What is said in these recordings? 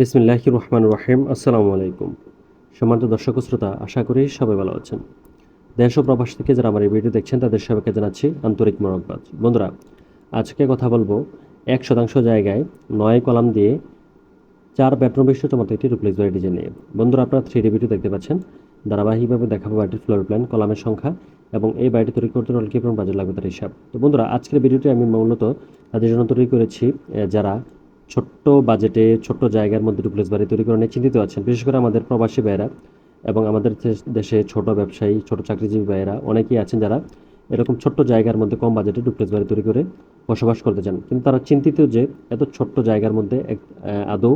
বিসমিল্লাহ রহমান রহিম। আসসালামু আলাইকুম। সম্মানিত দর্শক শ্রোতা, আশা করি সবাই ভালো আছেন। দেশ ও প্রবাস থেকে যারা আমার এই ভিডিও দেখছেন, তাদের সবাইকে জানাচ্ছি আন্তরিক মরকবাদ বন্ধুরা, আজকে কথা বলব এক শতাংশ জায়গায় নয় কলাম দিয়ে চার বেডরুম বিশিষ্ট চমৎকার একটি ডুপ্লেক্স বাড়ি ডিজাইন নিয়ে। বন্ধুরা, আপনারা থ্রি ডি ভিডিও দেখতে পাচ্ছেন। ধারাবাহিকভাবে দেখাবো বাড়িটির ফ্লোর প্ল্যান কলামের সংখ্যা এবং এই বাড়িটি তৈরি করতে হলে পরিমাণ বাজেট লাগবে তার হিসাব। তো বন্ধুরা, আজকের ভিডিওটি আমি মূলত তাদের জন্য তৈরি করেছি যারা ছোট্ট বাজেটে, ছোট্ট জায়গার মধ্যে ডুপ্লেক্স বাড়ি তৈরি করে নিয়ে চিন্তিত আছেন। বিশেষ করে আমাদের প্রবাসী ভাইয়েরা এবং আমাদের দেশে ছোট ব্যবসায়ী, ছোট চাকরিজীবী ভাইয়েরা অনেকেই আছেন যারা এরকম ছোট্ট জায়গার মধ্যে কম বাজেটে ডুপ্লেক্স বাড়ি তৈরি করে বসবাস করতে চান। কিন্তু তারা চিন্তিত যে এত ছোট্ট জায়গার মধ্যে এক আদৌ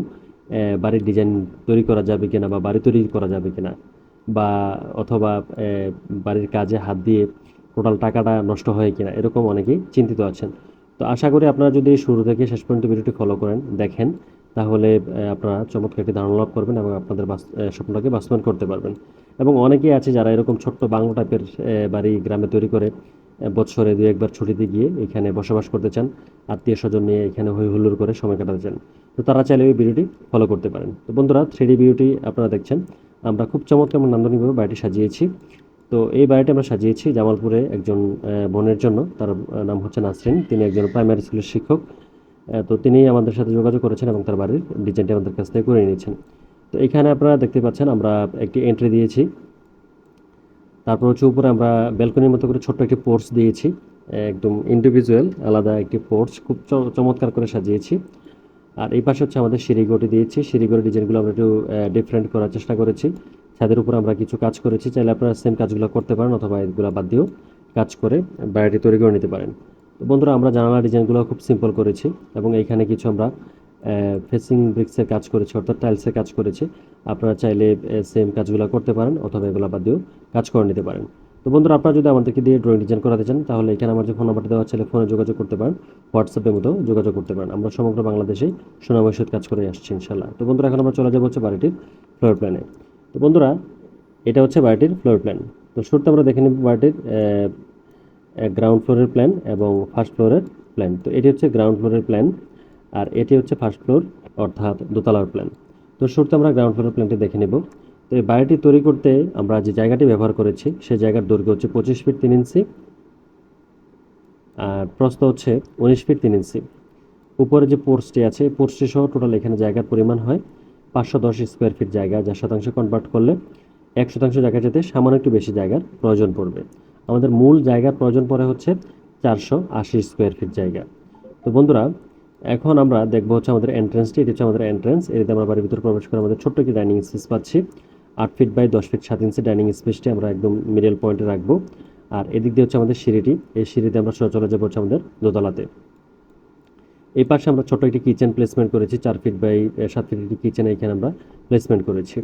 বাড়ির ডিজাইন তৈরি করা যাবে কিনা বা বাড়ি তৈরি করা যাবে কিনা বা অথবা বাড়ির কাজে হাত দিয়ে টোটাল টাকাটা নষ্ট হয় কিনা, এরকম অনেকেই চিন্তিত আছেন। তো আশা করি আপনারা যদি শুরু থেকে শেষ পর্যন্ত ভিডিওটি ফলো করেন, দেখেন, তাহলে আপনারা চমৎকার একটি ধারণা লাভ করবেন এবং আপনাদের স্বপ্নটাকে বাস্তবায়ন করতে পারবেন। এবং অনেকেই আছে যারা এরকম ছোট্ট বাংলো টাইপের বাড়ি গ্রামে তৈরি করে বছরে দু একবার ছুটিতে গিয়ে এখানে বসবাস করতে চান আত্মীয় স্বজন নিয়ে এখানে হই হুল্লোড় করে সময় কাটাতে চান। তো তারা চাইলে ওই ভিডিওটি ফলো করতে পারেন। তো বন্ধুরা থ্রি ডি ভিডিওটি আপনারা দেখছেন। আমরা খুব চমৎকার নান্দনিকভাবে বাড়িটি সাজিয়েছি। তো এই বাড়িটি আমরা সাজিয়েছি জামালপুরে একজন বোনের জন্য। তার নাম হচ্ছে নাসরিন। তিনি একজন প্রাইমারি স্কুলের শিক্ষক। তো তিনি আমাদের সাথে যোগাযোগ করেছেন এবং তার বাড়ির ডিজাইনটি আমাদের কাছ থেকে করে নিয়েছেন। তো এখানে আপনারা দেখতে পাচ্ছেন, আমরা একটি এন্ট্রি দিয়েছি। তারপর হচ্ছে উপরে আমরা ব্যালকনির মতো করে ছোট্ট একটি পোর্চ দিয়েছি। একদম ইন্ডিভিজুয়াল আলাদা একটি পোর্চ খুব চমৎকার করে সাজিয়েছি। আর এই পাশে হচ্ছে আমাদের সিঁড়িগড়ি দিয়েছি। সিঁড়িগড়ি ডিজাইনগুলো আমরা একটু ডিফারেন্ট করার চেষ্টা করেছি। ছাদের উপর আমরা কিছু কাজ করেছি। চাইলে আপনারা সেম কাজগুলো করতে পারেন অথবা এগুলো বাদ দিয়েও কাজ করে বাড়িটি তৈরি করে নিতে পারেন। তো বন্ধুরা, আমরা জানালা ডিজাইনগুলো খুব সিম্পল করেছি এবং এইখানে কিছু আমরা ফেসিং ব্রিক্সের কাজ করেছি অর্থাৎ টাইলসের কাজ করেছি। আপনারা চাইলে সেম কাজগুলো করতে পারেন অথবা এগুলো বাদ দিয়েও কাজ করে নিতে পারেন। তো বন্ধুরা, আপনারা যদি আমাদেরকে দিয়ে ড্রয়িং ডিজাইন করাতে চান, তাহলে এখানে আমার যে ফোন নাম্বারটা দেওয়া ছিল ফোনে যোগাযোগ করতে পারেন। হোয়াটসঅ্যাপের মতো যোগাযোগ করতে পারেন। আমরা সমগ্র বাংলাদেশেই সুনামের কাজ করে আসছি ইনশাল্লাহ তো বন্ধুরা, এখন আমরা চলে যাব হচ্ছে বাড়িটির ফ্লোর প্ল্যানে তো বন্ধুরা, এটা হচ্ছে বাড়িটির ফ্লোর প্ল্যান তো শুরুতে আমরা দেখে নিব বাড়িটির গ্রাউন্ড ফ্লোরের প্ল্যান এবং ফার্স্ট ফ্লোরের প্ল্যান তো এটি হচ্ছে গ্রাউন্ড ফ্লোরের প্ল্যান আর এটি হচ্ছে ফার্স্ট ফ্লোর অর্থাৎ দোতলার প্ল্যান তো শুরুতে আমরা গ্রাউন্ড ফ্লোরের প্ল্যানটি দেখে নেব। তো এই বাড়িটি তৈরি করতে আমরা যে জায়গাটি ব্যবহার করেছি সেই জায়গার দৈর্ঘ্য হচ্ছে পঁচিশ ফিট তিন ইঞ্চি আর প্রস্থ হচ্ছে উনিশ ফিট তিন ইঞ্চি। উপরে যে পোর্সটি আছে পোর্সটি সহ টোটাল এখানে জায়গার পরিমাণ হয় পাঁচশো দশ স্কোয়ার ফিট জায়গা যা শতাংশ কনভার্ট করলে এক শতাংশ জায়গা যেতে সামান্য একটু বেশি জায়গার প্রয়োজন পড়বে। আমাদের মূল জায়গার প্রয়োজন পড়ে হচ্ছে চারশো আশি স্কোয়ার ফিট জায়গা। তো বন্ধুরা, এখন আমরা দেখব হচ্ছে আমাদের এন্ট্রেন্সটি এটি হচ্ছে আমাদের এন্ট্রেন্স এটিতে আমরা বাড়ির ভিতরে প্রবেশ করে আমাদের ছোট্ট একটি ডাইনিং স্পেস পাচ্ছি। আট ফিট বাই দশ ফিট সাত ইঞ্চি ডাইনিং স্পেসটি আমরা একদম মিডল পয়েন্টে রাখব। আর এদিক দিয়ে হচ্ছে আমাদের সিঁড়িটি। এই সিঁড়িতে আমরা চলে যাব হচ্ছে আমাদের দোতলাতে। এই পাশে আমরা ছোট একটি কিচেন প্লেসমেন্ট করেছি, চার ফিট বাই সাত ফিট একটি কিচেন এখানে আমরা প্লেসমেন্ট করেছি।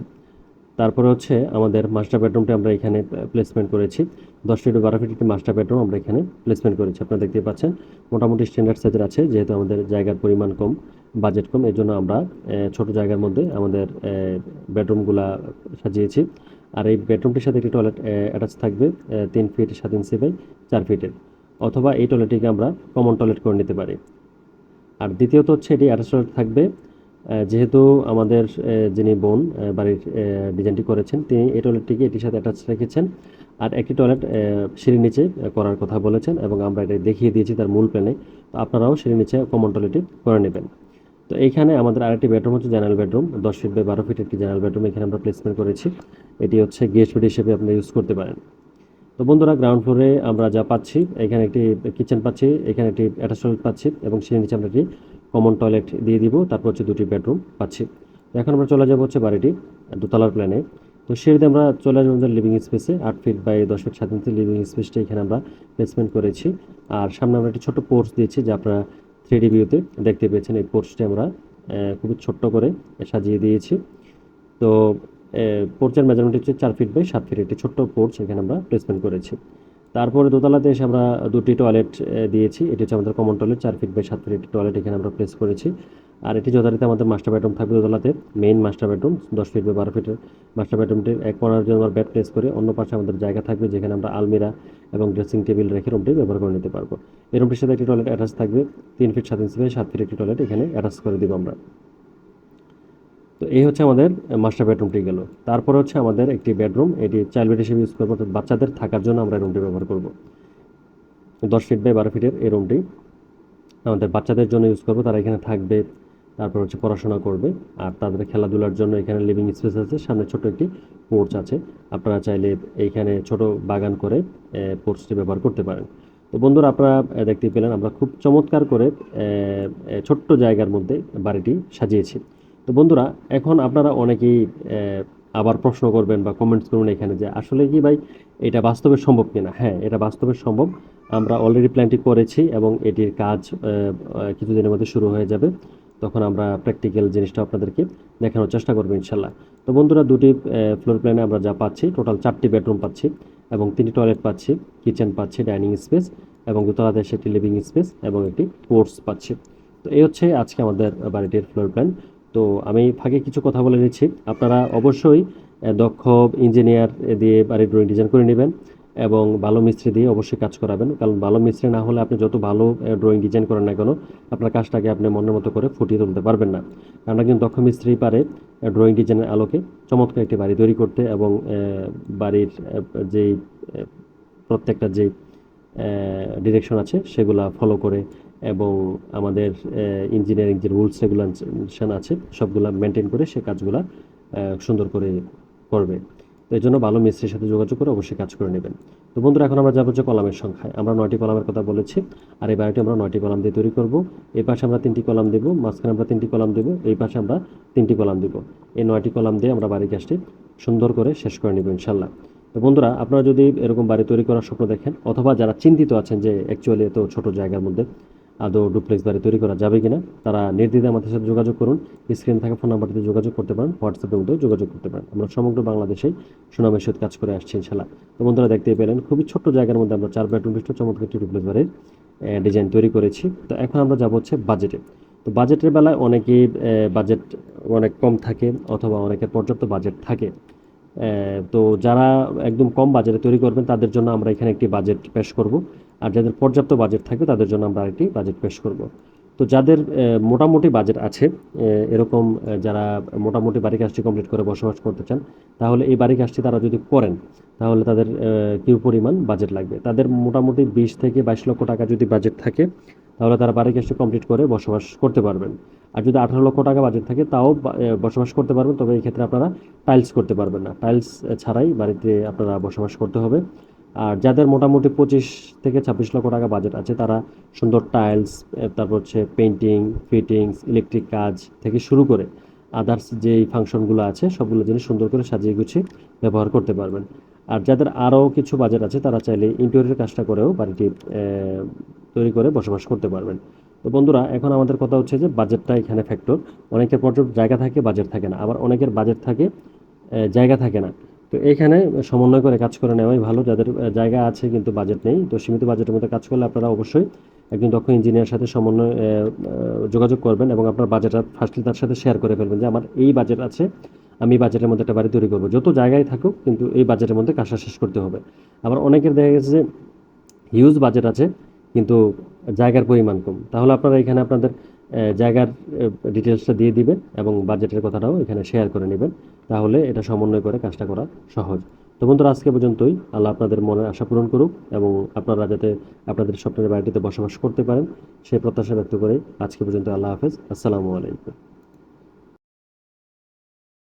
তারপরে হচ্ছে আমাদের মাস্টার বেডরুমটা আমরা এখানে প্লেসমেন্ট করেছি। দশ ফিট বারো ফিট একটি মাস্টার বেডরুম আমরা এখানে প্লেসমেন্ট করেছি, আপনারা দেখতে পাচ্ছেন। মোটামুটি স্ট্যান্ডার্ড সাইজের আছে, যেহেতু আমাদের জায়গার পরিমাণ কম বাজেট কম এই জন্য আমরা ছোট জায়গার মধ্যে আমাদের বেডরুমগুলা সাজিয়েছি। আর এই বেডরুমটির সাথে একটি টয়লেট অ্যাটাচ থাকবে তিন ফিট সাত ইঞ্চি বাই চার ফিটের অথবা এই টয়লেটটিকে আমরা কমন টয়লেট করে নিতে পারি। আর দ্বিতীয়ত হচ্ছে এটি অ্যাটাচ টয়লেট থাকবে যেহেতু আমাদের যিনি বোন বাড়ির ডিজাইনটি করেছেন, তিনি এই টয়লেটটিকে এটির সাথে অ্যাটাচ রেখেছেন আর একটি টয়লেট সিঁড়ির নিচে করার কথা বলেছেন এবং আমরা এটা দেখিয়ে দিয়েছি তার মূল প্ল্যানে তো আপনারাও সিঁড়ির নিচে কমন টয়লেটটি করে নেবেন। তো এইখানে আমাদের আরেকটি বেডরুম হচ্ছে জেনারেল বেডরুম দশ ফিট বাই বারো ফিট একটি জেনারেল বেডরুম এখানে আমরা প্লেসমেন্ট করেছি। এটি হচ্ছে গেস্ট বেড হিসেবে আপনারা ইউজ করতে পারেন। তো বন্ধুরা গ্রাউন্ড ফ্লোরে আমরা যা পাচ্ছি, এখানে একটি কিচেন পাচ্ছি, এখানে একটি অ্যাটাচ টয়লেট পাচ্ছি এবং সিঁড়ির নিচে আমরা একটি কমন টয়লেট দিয়ে দিব, তারপর হচ্ছে দুটি বেডরুম পাচ্ছি। এখন আমরা চলে যাব হচ্ছে বাড়িটি, দোতলার প্ল্যানে তো সিঁড়িতে আমরা চলে আসব আমাদের লিভিং স্পেসে আট ফিট বাই দশ ফিট সাত ইঞ্চি লিভিং স্পেসটা এখানে আমরা প্লেসমেন্ট করেছি। আর সামনে আমরা একটি ছোট পোর্চ দিয়েছি, যা আপনারা থ্রি ডি ভিউতে দেখতে পেয়েছেন। এই পোর্সটি আমরা খুবই ছোট্ট করে সাজিয়ে দিয়েছি। তো পোর্চের মেজারমেন্ট হচ্ছে চার ফিট বাই সাত ফিট একটি ছোট্ট পোর্চ এখানে আমরা প্লেসমেন্ট করেছি। তারপরে দোতলাতে এসে আমরা দুটি টয়লেট দিয়েছি। এটি হচ্ছে আমাদের কমন টয়লেট চার ফিট বাই সাত ফিট টয়লেট এখানে আমরা প্লেস করেছি। আর এটি যথারীতি আমাদের মাস্টার বেডরুম থাকবে দোতলাতে মেইন মাস্টার বেডরুম দশ ফিট বা বারো ফিটের মাস্টার বেডরুমটির এক কোনার জন্য আমরা বেড প্লেস করে অন্য পাশে আমাদের জায়গা থাকবে যেখানে আমরা আলমিরা এবং ড্রেসিং টেবিল রেখে রুমটি ব্যবহার করে নিতে পারব। এই রুমটির সাথে একটি টয়লেট অ্যাটাচ থাকবে, তিন ফিট সাত ইঞ্চি বাই সাত ফিট একটি টয়লেট এখানে অ্যাটাচ করে দিব আমরা। তো এই হচ্ছে আমাদের মাস্টার বেডরুমটি গেল। তারপর হচ্ছে আমাদের একটি বেডরুম এটি চাইল্ড বেড হিসেবে ইউজ করব, অর্থাৎ বাচ্চাদের থাকার জন্য আমরা রুমটি ব্যবহার করব। দশ ফিট বাই বারো ফিটের এই রুমটি আমাদের বাচ্চাদের জন্য ইউজ করব, তারা এখানে থাকবে, তারপর হচ্ছে পড়াশোনা করবে, আর তাদের খেলাধুলার জন্য এখানে লিভিং স্পেস আছে, সামনে ছোট একটি পোর্চ আছে। আপনারা চাইলে এইখানে ছোট বাগান করে পোর্চটি ব্যবহার করতে পারেন। তো বন্ধুরা, আপনারা দেখতে পেলেন, আমরা খুব চমৎকার করে ছোট্ট জায়গার মধ্যে বাড়িটি সাজিয়েছি। তো বন্ধুরা, এখন আপনারা অনেকেই আবার প্রশ্ন করবেন বা কমেন্টস করবেন এখানে যে আসলে কি ভাই, এটা বাস্তবে সম্ভব কিনা? হ্যাঁ এটা বাস্তবে সম্ভব। আমরা অলরেডি প্ল্যানটি করেছি এবং এটির কাজ কিছুদিনের মধ্যে শুরু হয়ে যাবে। তখন আমরা প্র্যাকটিক্যাল জিনিসটা আপনাদেরকে দেখানোর চেষ্টা করব ইনশাল্লাহ। তো বন্ধুরা, দুটি ফ্লোর প্ল্যানে আমরা যা পাচ্ছি টোটাল চারটি বেডরুম পাচ্ছি এবং তিনটি টয়লেট পাচ্ছি কিচেন পাচ্ছি ডাইনিং স্পেস এবং দোতলাতে একটি লিভিং স্পেস এবং একটি পোর্টস পাচ্ছি। তো এই হচ্ছে আজকে আমাদের বাড়িটির ফ্লোর প্ল্যান তো আমি ফাঁকে কিছু কথা বলে নিচ্ছি। আপনারা অবশ্যই দক্ষ ইঞ্জিনিয়ার দিয়ে বাড়ির ড্রয়িং ডিজাইন করে নেবেন এবং ভালো মিস্ত্রি দিয়ে অবশ্যই কাজ করাবেন। কারণ ভালো মিস্ত্রি না হলে আপনি যত ভালো ড্রয়িং ডিজাইন করেন না কেন, আপনার কাজটাকে আপনি মনের মতো করে ফুটিয়ে তুলতে পারবেন না। কারণ একজন দক্ষ মিস্ত্রি পারে ড্রয়িং ডিজাইনের আলোকে চমৎকার একটি বাড়ি তৈরি করতে এবং বাড়ির যেই প্রত্যেকটা যেই ডিরেকশন আছে সেগুলা ফলো করে এবং আমাদের ইঞ্জিনিয়ারিং যে রুলস রেগুলেশন আছে, সবগুলা মেনটেন করে সে কাজগুলা সুন্দর করে করবে। এই জন্য ভালো মিস্ত্রির সাথে যোগাযোগ করে অবশ্যই কাজ করে নেবেন। তো বন্ধুরা, এখন আমরা যাব যে কলামের সংখ্যায়। আমরা নয়টি কলামের কথা বলেছি, আর এই বাড়িটি আমরা নয়টি কলাম দিয়ে তৈরি করব। এই পাশে আমরা তিনটি কলাম দেবো, মাঝখানে আমরা তিনটি কলাম দেবো, এই পাশে আমরা তিনটি কলাম দেবো। এই নয়টি কলাম দিয়ে আমরা বাড়ি কাজটি সুন্দর করে শেষ করে নেব ইনশাল্লাহ তো বন্ধুরা, আপনারা যদি এরকম বাড়ি তৈরি করার স্বপ্ন দেখেন, অথবা যারা চিন্তিত আছেন যে অ্যাকচুয়ালি এত ছোট জায়গার মধ্যে আদৌ ডুপ্লেক্স বাড়ি তৈরি করা যাবে কিনা, তারা নির্দ্বিধায় আমাদের সাথে যোগাযোগ করুন। স্ক্রিন থাকা ফোন নাম্বারটিতে যোগাযোগ করতে পারেন হোয়াটসঅ্যাপের মধ্যেও যোগাযোগ করতে পারেন। আমরা সমগ্র বাংলাদেশেই সুনামের সহিত কাজ করে আসছি ইনশাল্লাহ তো বন্ধুরা, দেখতেই পেলেন, খুবই ছোট্ট জায়গার মধ্যে আমরা চার বেডরুম বিশিষ্ট চমৎকার একটি ডুপ্লেক্স বাড়ির ডিজাইন তৈরি করেছি। তো এখন আমরা যাব হচ্ছে বাজেটে। তো বাজেটের বেলায় অনেকেই বাজেট অনেক কম থাকে অথবা অনেকের পর্যাপ্ত বাজেট থাকে। তো যারা একদম কম বাজেটে তৈরি করবেন, তাদের জন্য আমরা এখানে একটি বাজেট পেশ করব। আর যাদের পর্যাপ্ত বাজেট থাকবে তাদের জন্য আমরা একটি বাজেট পেশ করব। তো যাদের মোটামুটি বাজেট আছে এরকম যারা মোটামুটি বাড়ি কাজটি কমপ্লিট করে বসবাস করতে চান, তাহলে এই বাড়ি কাজটি তারা যদি করেন, তাহলে তাদের কী পরিমাণ বাজেট লাগবে। তাদের মোটামুটি বিশ থেকে বাইশ লক্ষ টাকা যদি বাজেট থাকে, তাহলে তারা বাড়ি কাজটি কমপ্লিট করে বসবাস করতে পারবেন। আর যদি আঠারো লক্ষ টাকা বাজেট থাকে, তাও বসবাস করতে পারবেন, তবে এই ক্ষেত্রে আপনারা টাইলস করতে পারবেন না। টাইলস ছাড়াই বাড়িতে আপনারা বসবাস করতে হবে। আর যাদের মোটামুটি পঁচিশ থেকে ছাব্বিশ লক্ষ টাকা বাজেট আছে, তারা সুন্দর টাইলস তারপর হচ্ছে পেন্টিং ফিটিংস ইলেকট্রিক কাজ থেকে শুরু করে আদার্স যেই ফাংশনগুলো আছে, সবগুলো জিনিস সুন্দর করে সাজিয়ে গুছিয়ে ব্যবহার করতে পারবেন। আর যাদের আরও কিছু বাজেট আছে, তারা চাইলে ইন্টেরিয়র কাজটা করেও বাড়িটি তৈরি করে বসবাস করতে পারবেন। তো বন্ধুরা, এখন আমাদের কথা হচ্ছে যে বাজেটটা এখানে ফ্যাক্টর অনেকের পর্যাপ্ত জায়গা থাকে বাজেট থাকে না। আবার অনেকের বাজেট থাকে জায়গা থাকে না। তো এখানে সমন্বয় করে কাজ করে নেওয়াই ভালো। যাদের জায়গা আছে কিন্তু বাজেট নেই, তো সীমিত বাজেটের মধ্যে কাজ করলে আপনারা অবশ্যই একজন দক্ষ ইঞ্জিনিয়ার সাথে সমন্বয় যোগাযোগ করবেন এবং আপনার বাজেটটা ফার্স্টলি তার সাথে শেয়ার করে ফেলবেন যে আমার এই বাজেট আছে, আমি বাজেটের মধ্যে একটা বাড়ি তৈরি করব। যত জায়গায় থাকুক কিন্তু এই বাজেটের মধ্যে কাজটা শেষ করতে হবে। আবার অনেকের দেখা গেছে যে হিউজ বাজেট আছে কিন্তু জায়গার পরিমাণ কম। তাহলে আপনারা এখানে আপনাদের জায়গার ডিটেলসটা দিয়ে দিবেন এবং বাজেটের কথাটাও এখানে শেয়ার করে নেবেন। তাহলে এটা সমন্বয় করে কাজটা করা সহজ। তো বন্ধুরা, আজকে পর্যন্তই। আল্লাহ আপনাদের মনের আশা পূরণ করুক এবং আপনারা যাতে আপনাদের স্বপ্নের বাড়িটিতে বসবাস করতে পারেন সেই প্রত্যাশা ব্যক্ত করে আজকে পর্যন্ত আল্লাহ হাফেজ। আসসালামু আলাইকুম।